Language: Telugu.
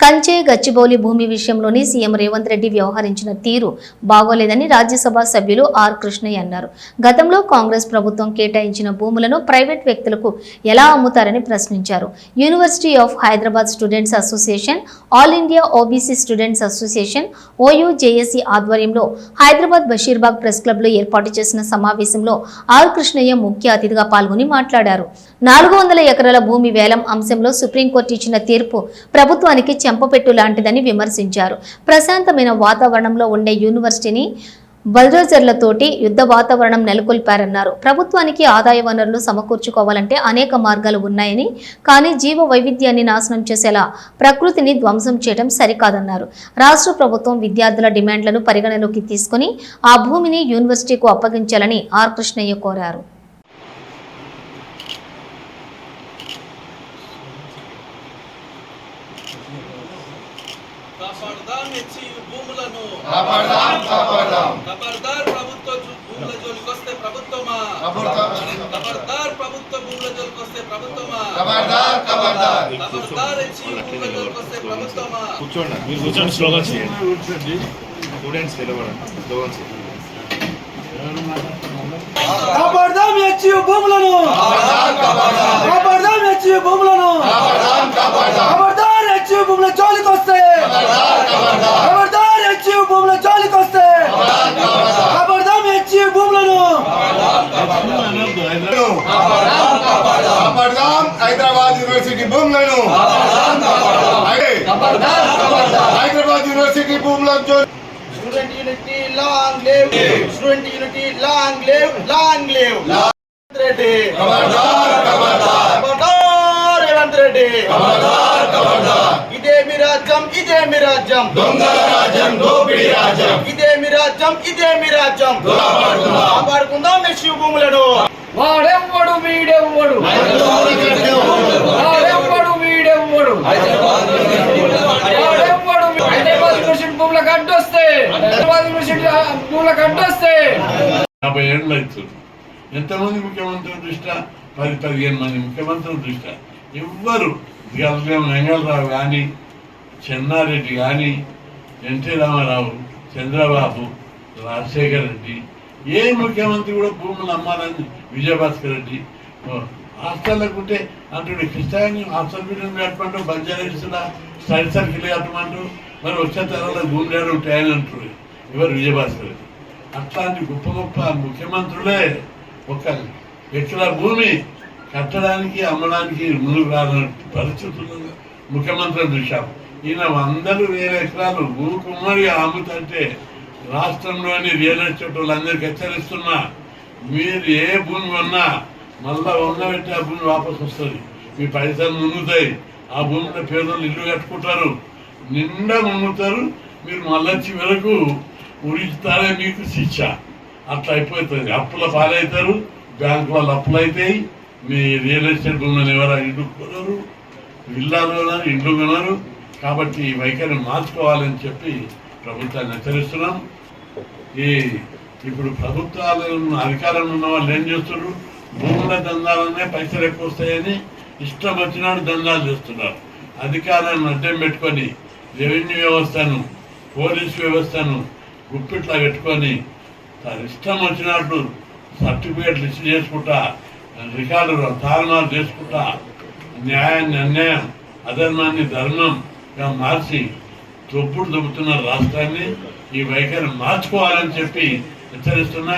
కంచే గచ్చిబౌలి భూమి విషయంలోని సీఎం రేవంత్ రెడ్డి వ్యవహరించిన తీరు బాగోలేదని రాజ్యసభ సభ్యులు ఆర్ కృష్ణయ్య అన్నారు. గతంలో కాంగ్రెస్ ప్రభుత్వం కేటాయించిన భూములను ప్రైవేట్ వ్యక్తులకు ఎలా అమ్ముతారని ప్రశ్నించారు. University of Hyderabad students association all India OBC students association OU ఆధ్వర్యంలో హైదరాబాద్ బషీర్బాగ్ ప్రెస్ క్లబ్లో ఏర్పాటు చేసిన సమావేశంలో ఆర్ కృష్ణయ్య ముఖ్య అతిథిగా పాల్గొని మాట్లాడారు. నాలుగు వందల ఎకరాల భూమి వేలం అంశంలో సుప్రీంకోర్టు ఇచ్చిన తీర్పు ప్రభుత్వానికి చెంపపెట్టు లాంటిదని విమర్శించారు. ప్రశాంతమైన వాతావరణంలో ఉండే యూనివర్సిటీని బల్డోజర్లతోటి యుద్ధ వాతావరణం నెలకొల్పారన్నారు. ప్రభుత్వానికి ఆదాయ వనరులు సమకూర్చుకోవాలంటే అనేక మార్గాలు ఉన్నాయని కానీ జీవ వైవిధ్యాన్ని నాశనం చేసేలా ప్రకృతిని ధ్వంసం చేయడం సరికాదన్నారు. రాష్ట్ర ప్రభుత్వం విద్యార్థుల డిమాండ్లను పరిగణలోకి తీసుకుని ఆ భూమిని యూనివర్సిటీకు అప్పగించాలని ఆర్ కృష్ణయ్య కోరారు. కాపాడదాం హెచ్ఈయు భూములను కాపాడదాం కాపాడదాం ఖబర్దార్ ప్రభుత్వ జు- భూముల జోలికి వస్తే ప్రభుత్వమా ఖబర్దార్. ఖబర్దార్ ప్రభుత్వ భూముల జోలికి వస్తే ప్రభుత్వమా ఖబర్దార్ ఖబర్దార్ ఖబర్దార్ హెచ్ఈయు భూముల జోలికి వస్తే ప్రభుత్వమా కూర్చోండి మీరు కూర్చొని స్లోగన్ చేయండి స్టూడెంట్స్ నిలబడండి స్లోగన్ చేయండి కాపాడదాం హెచ్యు భూములను కాపాడదాం హెచ్యు భూములను కాపాడదాం కాపాడదాం ఖబర్దార్ హెచ్యు భూముల జోలికి వస్తే ఖబర్దార్ హెచ్యు భూముల జోలికి వస్తే ఖబర్దాం హెచ్యు భూములను హైదరాబాద్ యూనివర్సిటీ భూములను. హైదరాబాద్ యూనివర్సిటీ భూములను student unity long live student unity long live long live Reddy ఖబర్దార్ ఖబర్దార్ ఖబర్దార్ రేవంత్ రెడ్డి రాజ్యం ఇదే మీ రాజ్యం. దొంగల రాజ్యం దోపిడీ రాజ్యం. ఇదే మీ రాజ్యం ఇదే మీ రాజ్యం. కాపాడుకుందాం. హెచ్యు భూములను వాడెవ్వడు వీడెవ్వడు? వాడెవ్వడు వీడెవ్వడు? వాడెవ్వడు హైదరాబాద్ యూనివర్సిటీ భూములకు అడ్డొస్తే హైదరాబాద్ యూనివర్సిటీ భూములకు అడ్డొస్తే యాభై ఏళ్ళు అవుతుంది ఎంతమంది ముఖ్యమంత్రుల దృష్ట్యా? పది పదిహేను మంది ముఖ్యమంత్రుల దృష్ట్యా? ఎవ్వరు. గల్గం వెంగళరావు కానీ చెన్నారెడ్డి కానీ ఎన్టీ రామారావు చంద్రబాబు రాజశేఖర రెడ్డి ఏ ముఖ్యమంత్రి కూడా భూములు అమ్మాలని విజయభాస్కర్ రెడ్డి హాస్టల్లోకి ఉంటే అంటుడు కృష్ణాన్ని hostel building కట్టమంటూ Banjara study circle కట్టమంటూ మరి వచ్చే తరంలో భూములు ఉంటాయని అంటారు ఎవరు విజయభాస్కర్ రెడ్డి. అట్లాంటి గొప్ప గొప్ప ముఖ్యమంత్రులే ఒక ఎక్కడ భూమి కట్టడానికి అమ్మడానికి ముందుకు రాని పరిస్థితులు ముఖ్యమంత్రులు చూశాము. ఈయన వందలు వేల ఎకరాలు భూమికి అమ్ముతంటే అమ్ముతుంటే రాష్ట్రంలోని రియల్ ఎస్టేట్ వాళ్ళందరికీ హెచ్చరిస్తున్నా మీరు ఏ భూమి కొన్నా మళ్ళా ఉండబెట్టి ఆ భూమి వాపసు వస్తుంది. మీ పైసలు మునుగుతాయి. ఆ భూమిలో పేదలు ఇల్లు కట్టుకుంటారు. నిండా మునుగుతారు మీరు మళ్ళీ చివరకు ఉరిస్తారే మీకు శిక్ష. అట్లా అయిపోతుంది. అప్పుల పాలవుతారు. బ్యాంకు వాళ్ళు అప్పులు అవుతాయి మీ రియల్ ఎస్టేట్ భూములను ఎవరైనా ఇల్లు కొనరు ఇల్లాలు కొనరు ఇండ్లు కొనరు కాబట్టి ఈ వైఖరిని మార్చుకోవాలని చెప్పి ప్రభుత్వాన్ని హెచ్చరిస్తున్నాం. ఈ ఇప్పుడు ప్రభుత్వాలు అధికారంలో ఉన్న వాళ్ళు ఏం చేస్తున్నారు? భూముల దందాలనే పైసలు ఎక్కువ వస్తాయని ఇష్టం వచ్చినాడు దందాలు చేస్తున్నారు. అధికారాన్ని అడ్డం పెట్టుకొని రెవెన్యూ వ్యవస్థను పోలీస్ వ్యవస్థను గుప్పిట్లా పెట్టుకొని తన ఇష్టం వచ్చినట్టు సర్టిఫికేట్లు లిస్ట్ చేసుకుంటా రికార్డు తారుమారు చేసుకుంటా న్యాయాన్ని అన్యాయం అధర్మాన్ని ధర్మం ధర్మంగా మార్చి తొప్పుడు దొబ్బుతున్న రాష్ట్రాన్ని ఈ వైఖరి మార్చుకోవాలని చెప్పి హెచ్చరిస్తున్నా.